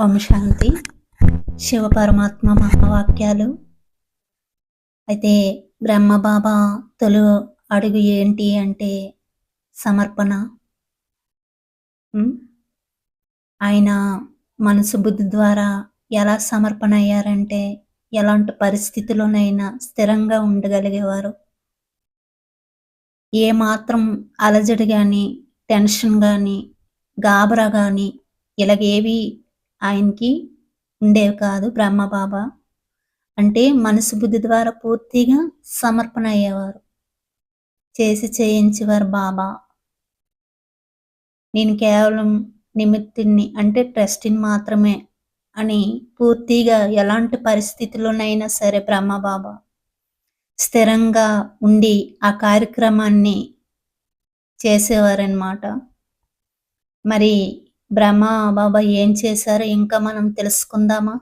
ఓం శాంతి. శివ పరమాత్మ మహావాక్యాలు. అయితే బ్రహ్మబాబా తొలి అడుగు ఏంటి అంటే సమర్పణ. ఉమ్, ఆయన మనసు బుద్ధి ద్వారా ఎలా సమర్పణ అయ్యారంటే ఎలాంటి పరిస్థితిలోనైనా స్థిరంగా ఉండగలిగేవారు. ఏ మాత్రం అలజడి కానీ టెన్షన్ కానీ గాబరా కానీ ఇలాగేవి ఆయనకి ఉండేవి కాదు బ్రహ్మ బాబా. అంటే మనసు బుద్ధి ద్వారా పూర్తిగా సమర్పణ అయ్యేవారు. చేసి చేయించేవారు బాబా. నేను కేవలం నిమిత్తిని అంటే ట్రస్టిని మాత్రమే అని పూర్తిగా ఎలాంటి పరిస్థితుల్లోనైనా సరే బ్రహ్మబాబా స్థిరంగా ఉండి ఆ కార్యక్రమాన్ని చేసేవారనమాట మరి బ్రహ్మ బాబా ఏం చేశారో? ఇంకా మనం తెలుసుకుందామా?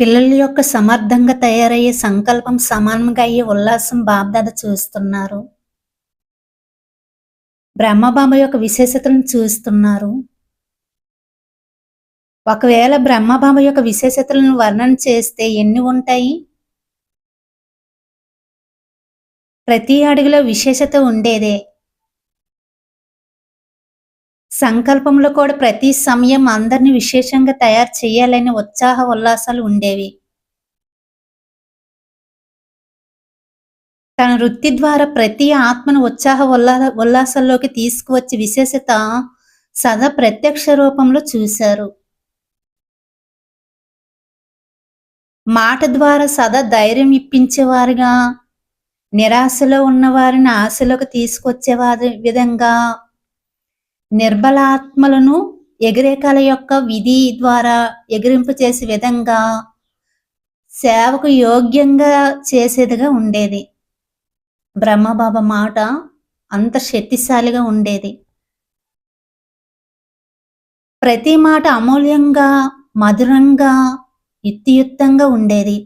పిల్లల యొక్క సమర్థంగా తయారయ్యే సంకల్పం సమానంగా అయ్యే ఉల్లాసం బాబ్దాద చూస్తున్నారు. బ్రహ్మబాబ యొక్క విశేషతలను చూస్తున్నారు. ఒకవేళ బ్రహ్మబాబ యొక్క విశేషతలను వర్ణన చేస్తే ఎన్ని ఉంటాయి? ప్రతి అడుగులో విశేషత ఉండేదే. సంకల్పంలో కూడా ప్రతి సమయం అందరిని విశేషంగా తయారు చేయాలని ఉత్సాహ ఉల్లాసాలు ఉండేవి. తన వృత్తి ద్వారా ప్రతి ఆత్మను ఉత్సాహ ఉల్లా ఉల్లాసాల్లోకి తీసుకువచ్చి విశేషత సదా ప్రత్యక్ష రూపంలో చూశారు. మాట ద్వారా సదా ధైర్యం ఇప్పించేవారుగా నిరాశలో ఉన్న వారిని ఆశలోకి తీసుకొచ్చేవారి విధంగా నిర్బలాత్మలను ఎగిరేకల యొక్క విధి ద్వారా ఎగిరింపు చేసే విధంగా సేవకు యోగ్యంగా చేసేదిగా ఉండేది. బ్రహ్మబాబా మాట అంత శక్తిశాలిగా ఉండేది. ప్రతి మాట అమూల్యంగా మధురంగా యుక్తియుక్తంగా ఉండేది.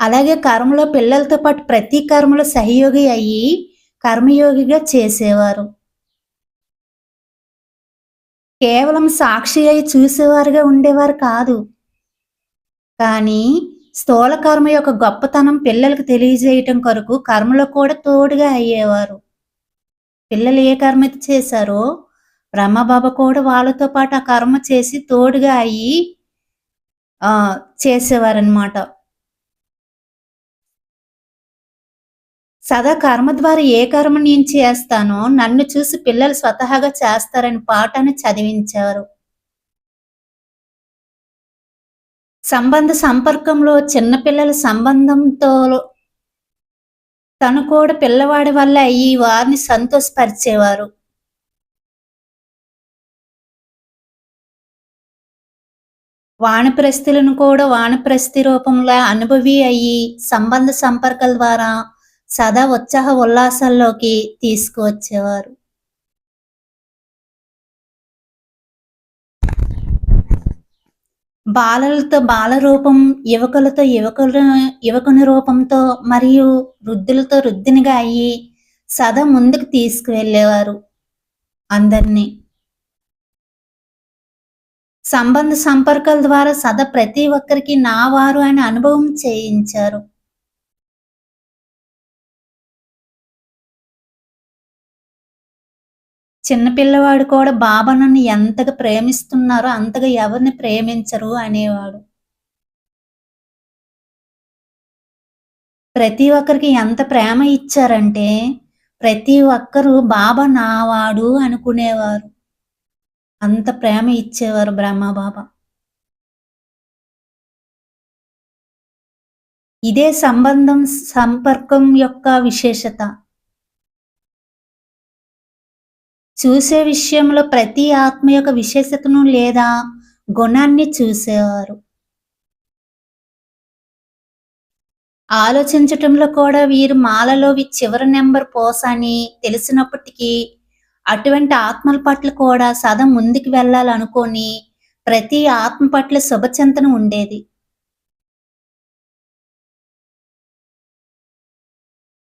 అలాగే కర్మలో పిల్లలతో పాటు ప్రతి కర్మలో సహయోగి అయ్యి కర్మయోగిగా చేసేవారు. కేవలం సాక్షి అయి చూసేవారుగా ఉండేవారు కాదు. కానీ స్థూల కర్మ యొక్క గొప్పతనం పిల్లలకు తెలియజేయటం కొరకు కర్మలో కూడా తోడుగా అయ్యేవారు. పిల్లలు ఏ కర్మ అయితే చేశారో బ్రహ్మబాబా కూడా వాళ్ళతో పాటు ఆ కర్మ చేసి తోడుగా అయ్యి ఆ చేసేవారనమాట సదా కర్మ ద్వారా ఏ కర్మ నేను చేస్తానో నన్ను చూసి పిల్లలు స్వతహాగా చేస్తారని పాఠాన్ని చదివించారు. సంబంధ సంపర్కంలో చిన్నపిల్లల సంబంధంతో తను కూడా పిల్లవాడి వల్ల అయ్యి వారిని సంతోషపరిచేవారు. వానప్రస్థులను కూడా వానప్రస్థి రూపంలో అనుభవి అయ్యి సంబంధ సంపర్కాల ద్వారా సదా ఉత్సాహ ఉల్లాసాల్లోకి తీసుకువచ్చేవారు. బాలలతో బాల రూపం యువకులతో యువకుల యువకుని రూపంతో మరియు వృద్ధులతో వృద్ధినిగా అయ్యి సదా ముందుకు తీసుకువెళ్ళేవారు అందరినీ. సంబంధ సంపర్కాల ద్వారా సదా ప్రతి ఒక్కరికి నా వారు అనే అనుభవం చేయించారు. చిన్నపిల్లవాడు కూడా బాబా నన్ను ఎంతగా ప్రేమిస్తున్నారో అంతగా ఎవరిని ప్రేమించరు అనేవాడు. ప్రతి ఒక్కరికి ఎంత ప్రేమ ఇచ్చారంటే ప్రతి ఒక్కరూ బాబా నావాడు అనుకునేవారు. అంత ప్రేమ ఇచ్చేవారు బ్రహ్మ బాబా. ఇదే సంబంధం సంపర్కం యొక్క విశేషత. చూసే విషయంలో ప్రతి ఆత్మ యొక్క విశేషతను లేదా గుణాన్ని చూసేవారు ఆలోచించటంలో కూడా వీరు మాలలో చివరి నెంబర్ పోస అని తెలిసినప్పటికీ అటువంటి ఆత్మల పట్ల కూడా సదా ముందుకు వెళ్ళాలనుకొని ప్రతి ఆత్మ పట్ల శుభచింతన ఉండేది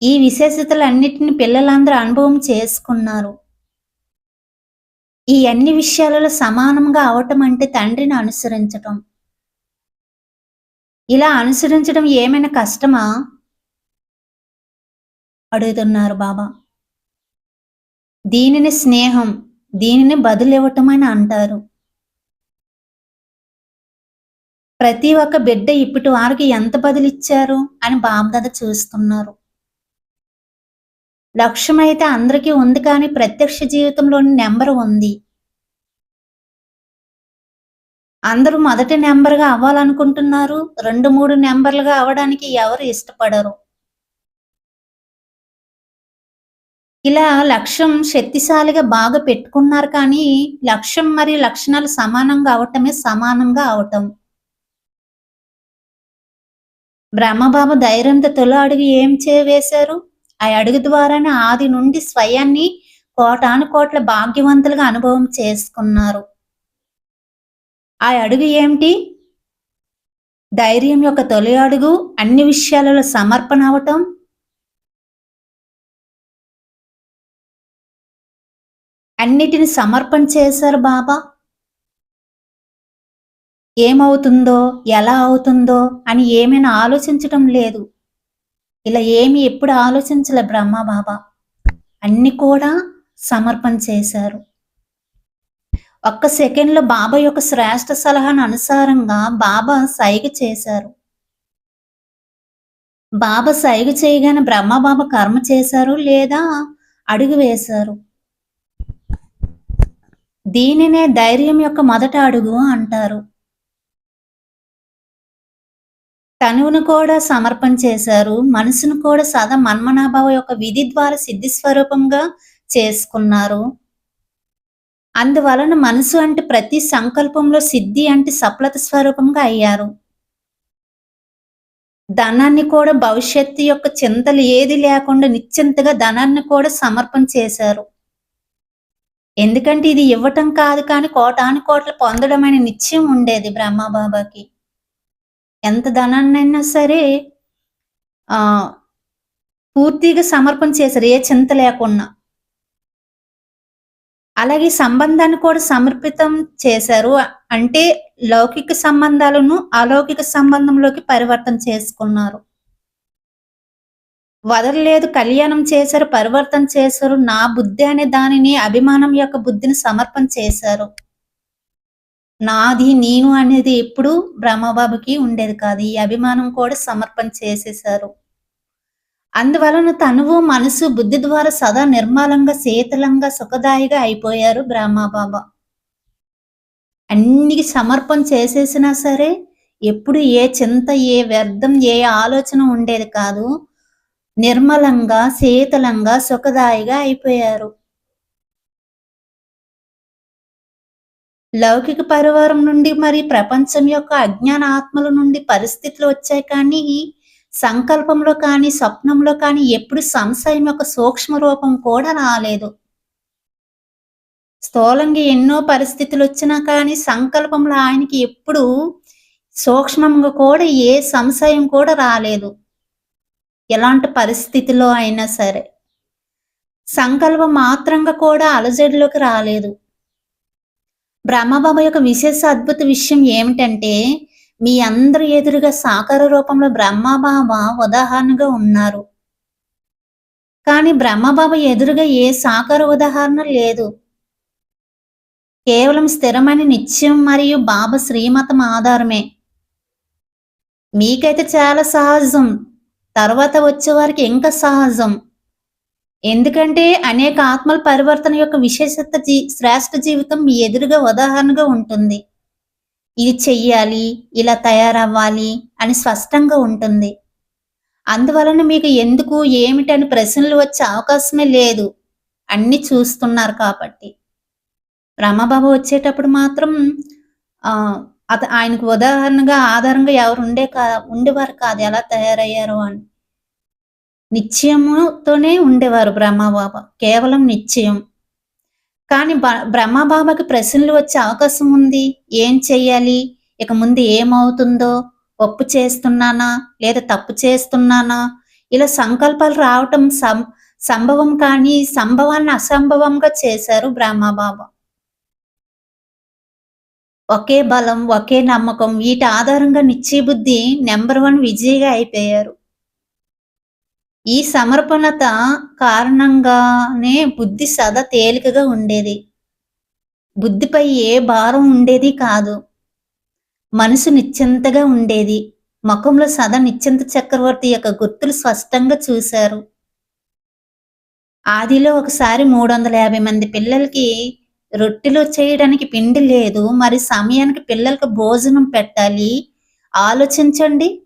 ఈ విశేషతలన్నిటిని పిల్లలందరూ అనుభవం చేసుకున్నారు. ఈ అన్ని విషయాలలో సమానంగా అవటం అంటే తండ్రిని అనుసరించటం. ఇలా అనుసరించడం ఏమైనా కష్టమా? అడుగుతున్నారు బాబా. దీనిని స్నేహం, దీనిని బదులివ్వటం అని అంటారు. ప్రతి ఒక్క బిడ్డ ఇప్పటి వారికి ఎంత బదులిచ్చారు అని బాబ్దాద చూస్తున్నారు. లక్ష్యమైతే అందరికీ ఉంది కానీ ప్రత్యక్ష జీవితంలోని నెంబర్ ఉంది. అందరూ మొదటి నెంబర్‌గా అవ్వాలనుకుంటున్నారు. 2, 3 నెంబర్‌లుగా అవ్వడానికి ఎవరు ఇష్టపడరు. ఇలా లక్ష్యం శక్తిశాలిగా బాగా పెట్టుకున్నారు కానీ, లక్ష్యం మరియు లక్షణాలు సమానంగా అవటమే సమానంగా అవటం. బ్రహ్మబాబు ధైర్యంతో తొలి అడుగు ఏం చే వేశారు? ఆ అడుగు ద్వారానే ఆది నుండి స్వయాన్ని కోటాను కోట్ల భాగ్యవంతులుగా అనుభవం చేసుకున్నారు. ఆ అడుగు ఏమిటి? ధైర్యం యొక్క తొలి అడుగు అన్ని విషయాలలో సమర్పణ అవటం. అన్నిటిని సమర్పణ చేశారు బాబా. ఏమవుతుందో, ఎలా అవుతుందో అని ఏమైనా ఆలోచించటం లేదు. ఇలా ఏమి ఎప్పుడు ఆలోచించలే బ్రహ్మ బాబా. అన్ని కూడా సమర్పణ చేశారు. ఒక్క సెకండ్‌లో బాబా యొక్క శ్రేష్ఠ సలహాను అనుసారంగా బాబా సైగ చేశారు. బాబా సైగ చేయగానే బ్రహ్మబాబా కర్మ చేశారు లేదా అడుగు వేశారు. దీనినే ధైర్యం యొక్క మొదట అడుగు అంటారు. తనువును కూడా సమర్పణ చేశారు. మనసును కూడా సదా మన్మనాభావ యొక్క విధి ద్వారా సిద్ధి స్వరూపంగా చేసుకున్నారు. అందువలన మనసు అంటే ప్రతి సంకల్పంలో సిద్ధి అంటే సఫలత స్వరూపంగా అయ్యారు. ధనాన్ని కూడా భవిష్యత్తు యొక్క చింతలు ఏది లేకుండా నిశ్చింతగా ధనాన్ని కూడా సమర్పణ చేశారు. ఎందుకంటే ఇది ఇవ్వటం కాదు కానీ కోటాను కోట్లు పొందడం అనే నిశ్చయం ఉండేది బ్రహ్మబాబాకి. ఎంత ధనాన్నైనా సరే ఆ పూర్తిగా సమర్పణ చేశారు. ఏ చింత లేకుండా. అలాగే సంబంధాన్ని కూడా సమర్పితం చేశారు. అంటే లౌకిక సంబంధాలను అలౌకిక సంబంధంలోకి పరివర్తన చేసుకున్నారు. వదలలేదు కళ్యాణం చేశారు, పరివర్తన చేశారు. నా బుద్ధి అనే దానిని అభిమానం యొక్క బుద్ధిని సమర్పణ చేశారు. నాది, నేను అనేది ఎప్పుడు బ్రహ్మబాబుకి ఉండేది కాదు. ఈ అభిమానం కూడా సమర్పణ చేసేశారు. అందువలన తనువు, మనసు, బుద్ధి ద్వారా సదా నిర్మలంగా, శీతలంగా, సుఖదాయిగా అయిపోయారు బ్రహ్మబాబా. అన్నికి సమర్పణ చేసేసినా సరే, ఎప్పుడు ఏ చింత, ఏ వ్యర్థం, ఏ ఆలోచన ఉండేది కాదు. నిర్మలంగా, శీతలంగా, సుఖదాయిగా అయిపోయారు. లౌకిక పరివారం నుండి మరి ప్రపంచం యొక్క అజ్ఞాన ఆత్మల నుండి పరిస్థితులు వచ్చాయి కానీ, సంకల్పంలో కానీ, స్వప్నంలో కానీ ఎప్పుడు సంశయం యొక్క సూక్ష్మ రూపం కూడా రాలేదు. స్థూలంగా ఎన్నో పరిస్థితులు వచ్చినా కానీ సంకల్పంలో ఆయనకి ఎప్పుడూ సూక్ష్మంగా కూడా ఏ సంశయం కూడా రాలేదు. ఎలాంటి పరిస్థితిలో అయినా సరే. సంకల్పం మాత్రంగా కూడా అలజడిలోకి రాలేదు. బ్రహ్మబాబు యొక్క విశేష అద్భుత విషయం ఏమిటంటే, మీ అందరి ఎదురుగా సాకార రూపంలో బ్రహ్మబాబ ఉదాహరణగా ఉన్నారు. కానీ బ్రహ్మబాబా ఎదురుగా ఏ సాకార ఉదాహరణ లేదు. కేవలం స్థిరమైన నిత్యం మరియు బాబా శ్రీమతం ఆధారమే. మీకైతే చాలా సహజం. తర్వాత వచ్చేవారికి ఇంకా సహజం. ఎందుకంటే అనేక ఆత్మల పరివర్తన యొక్క విశేషత జీ శ్రేష్ఠ జీవితం మీ ఎదురుగా ఉదాహరణగా ఉంటుంది. ఇది చెయ్యాలి, ఇలా తయారవ్వాలి అని స్పష్టంగా ఉంటుంది. అందువలన మీకు ఎందుకు, ఏమిటని ప్రశ్నలు వచ్చే అవకాశమే లేదు. అన్ని చూస్తున్నారు కాబట్టి. బ్రహ్మబాబా వచ్చేటప్పుడు మాత్రం అత ఆయనకు ఉదాహరణగా, ఆధారంగా ఎవరు ఉండే కా ఉండేవారు కాదు. ఎలా తయారయ్యారు అని. నిశ్చయముతోనే ఉండేవారు బ్రహ్మబాబా. కేవలం నిశ్చయం. కానీ బ బ్రహ్మబాబాకి ప్రశ్నలు వచ్చే అవకాశం ఉంది. ఏం చెయ్యాలి? ఇక ముందు ఏమవుతుందో? ఒప్పు చేస్తున్నానా? లేదా తప్పు చేస్తున్నానా? ఇలా సంకల్పాలు రావటం సం సంభవం కానీ సంభవాన్ని అసంభవంగా చేశారు బ్రహ్మబాబా ఒకే బలం ఒకే నమ్మకం వీటి ఆధారంగా నిశ్చయబుద్ధి నెంబర్ వన్ విజయగా అయిపోయారు ఈ సమర్పణత కారణంగానే బుద్ధి సదా తేలికగా ఉండేది. బుద్ధిపై ఏ భారం ఉండేది కాదు. మనసు నిశ్చింతగా ఉండేది. ముఖంలో సదా నిశ్చింత చక్రవర్తి యొక్క గుర్తులు స్పష్టంగా చూశారు. ఆదిలో ఒకసారి మూడు వందల యాభై మంది పిల్లలకి రొట్టెలు చేయడానికి పిండి లేదు. మరి సమయానికి పిల్లలకు భోజనం పెట్టాలి. ఆలోచించండి.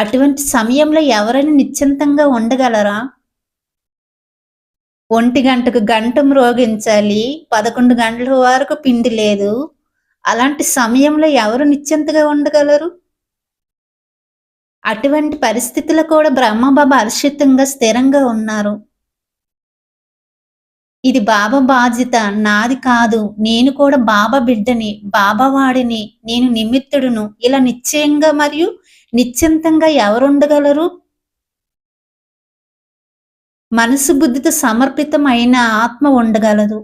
అటువంటి సమయంలో ఎవరైనా నిశ్చింతంగా ఉండగలరా? ఒంటి గంటకు గంట మ్రోగించాలి పదకొండు గంటల వరకు పిండి లేదు. అలాంటి సమయంలో ఎవరు నిశ్చింతగా ఉండగలరు? అటువంటి పరిస్థితుల్లో కూడా బ్రహ్మబాబా హర్షితంగా స్థిరంగా ఉన్నారు. ఇది బాబా బాధ్యత నాది కాదు. నేను కూడా బాబా బిడ్డని బాబా వాడిని నేను నిమిత్తుడును. ఇలా నిశ్చయంగా మరియు నిశ్చింతంగా ఎవరుండగలరు? మనసు బుద్ధితో సమర్పితమైన ఆత్మ ఉండగలదు.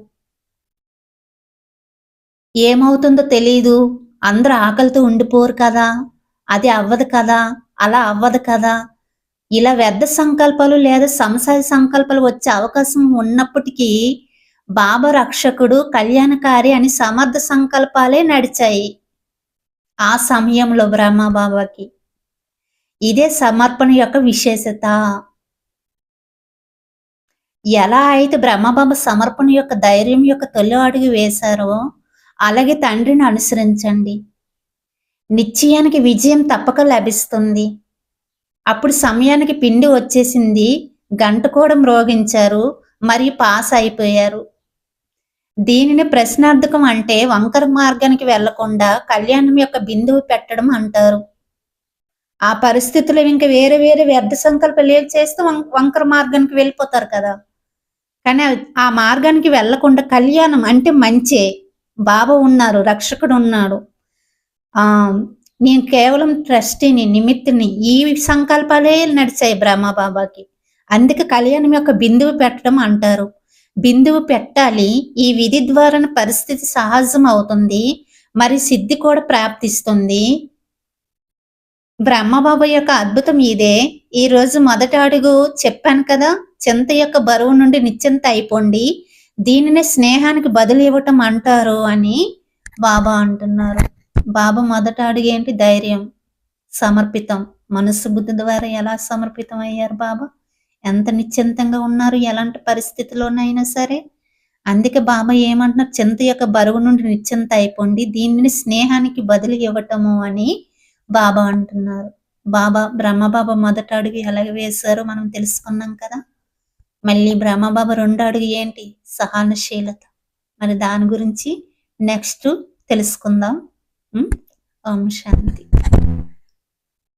ఏమవుతుందో తెలీదు. అందరూ ఆకలితో ఉండిపోరు కదా. అది అవ్వదు కదా. అలా అవ్వదు కదా. ఇలా వ్యర్థ సంకల్పాలు లేదా సంసార సంకల్పాలు వచ్చే అవకాశం ఉన్నప్పటికీ బాబా రక్షకుడు కళ్యాణకారి అని సమర్థ సంకల్పాలే నడిచాయి. ఆ సమయంలో బ్రహ్మ బాబాకి ఇదే సమర్పణ యొక్క విశేషత. ఎలా అయితే బ్రహ్మబాబా సమర్పణ యొక్క ధైర్యం యొక్క తొలి అడుగు వేశారో అలాగే తండ్రిని అనుసరించండి. నిశ్చయానికి విజయం తప్పక లభిస్తుంది. అప్పుడు సమయానికి పిండి వచ్చేసింది గంట కూడా మ్రోగించారు మరియు పాస్ అయిపోయారు. దీనిని ప్రశ్నార్థకం అంటే వంకర మార్గానికి వెళ్ళకుండా కళ్యాణం యొక్క బిందువు పెట్టడం అంటారు. ఆ పరిస్థితులు ఇంకా వేరే వేరే వ్యర్థ సంకల్పాలు ఏం చేస్తే వంకర మార్గానికి వెళ్ళిపోతారు కదా. కానీ ఆ మార్గానికి వెళ్ళకుండా కళ్యాణం అంటే మంచే. బాబా ఉన్నారు రక్షకుడు ఉన్నాడు. ఆ నేను కేవలం ట్రస్టీని నిమిత్తిని ఈ సంకల్పాలే నడిచాయి బ్రహ్మబాబాకి అందుకే కళ్యాణం యొక్క బిందువు పెట్టడం అంటారు. బిందువు పెట్టాలి ఈ విధి ద్వారా పరిస్థితి సహజం అవుతుంది మరి సిద్ధి కూడా ప్రాప్తిస్తుంది. బ్రహ్మబాబు యొక్క అద్భుతం ఇదే. ఈ రోజు మొదటి అడుగు చెప్పాను కదా చింత యొక్క బరువు నుండి నిశ్చింత అయిపోండి. దీనిని స్నేహానికి బదులు ఇవ్వటం అంటారు అని బాబా అంటున్నారు. బాబా మొదట ఏంటి? ధైర్యం సమర్పితం. మనస్సు బుద్ధి ద్వారా ఎలా సమర్పితం అయ్యారు బాబా? ఎంత నిశ్చింతంగా ఉన్నారు? ఎలాంటి పరిస్థితిలోనైనా సరే. అందుకే బాబా ఏమంటున్నారు? చింత యొక్క బరువు నుండి నిశ్చింత అయిపోండి. దీనిని స్నేహానికి బదులు ఇవ్వటము అని బాబా అంటున్నారు. బాబా బ్రహ్మబాబా మొదట అడుగు ఎలాగ వేశారో మనం తెలుసుకున్నాం కదా. మళ్ళీ బ్రహ్మబాబా రెండు అడుగు ఏంటి? సహనశీలత. మరి దాని గురించి నెక్స్ట్ తెలుసుకుందాం. ఓం శాంతి.